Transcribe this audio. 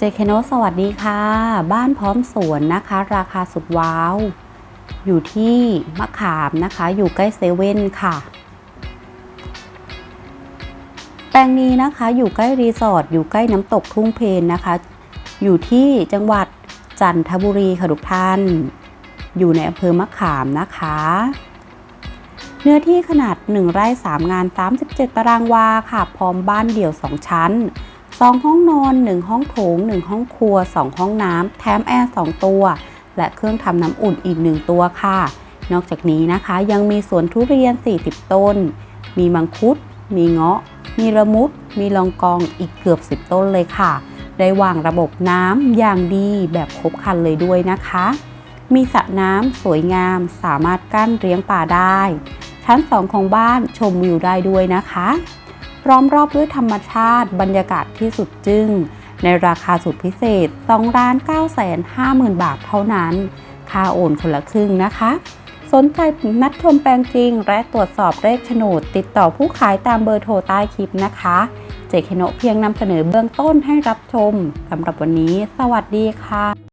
เจเคโนสวัสดีค่ะ บ้านพร้อมสวนนะคะ ราคาสุดว้าว อยู่ที่มะขามนะคะ อยู่ใกล้เซเว่นค่ะ แปลงนี้นะคะ อยู่ใกล้รีสอร์ทอยู่ใกล้น้ำตกทุ่งเพนนะคะ อยู่ที่จังหวัดจันทบุรีค่ะทุกท่าน อยู่ในอำเภอมะขามนะคะ เนื้อที่ขนาด 1 ไร่ 3 งาน 37 ตารางวาค่ะ พร้อมบ้านเดี่ยว 2 ชั้น 2 ห้องนอน 1 ห้องโถง 1 ห้องครัว 2 ห้องน้ำแถมแอร์ 2 ตัว และเครื่องทำน้ำอุ่นอีก 1 ตัวค่ะ นอกจากนี้นะคะยังมีสวนทุเรียน 40 ต้น มีมังคุด มีเงาะ มีระมุด มีลองกองอีกเกือบ 10 ต้นเลยค่ะ ได้วางระบบน้ำอย่างดีแบบครบครันเลยด้วยนะคะ มีสระน้ำสวยงามสามารถกั้นเลี้ยงปลาได้ ชั้น 2 ของบ้านชมวิวได้ด้วยนะคะ ร้อมรอบด้วยธรรมชาติบรรยากาศที่สุดจึง้ง ในราคาสุดพิเศษ 2 ล้าน9 5 0 0 0 บาทเท่านั้น ค่าโอนคนละครึ่งนะคะ สนใจนัดชมแปลงจริง และตรวจสอบเลขโฉนด ติดต่อผู้ขายตามเบอร์โทรใต้คลิปนะคะ เจเคโนเพียงนำเสนอเบื้องต้นให้รับชมสำหรับวันนี้ สวัสดีค่ะ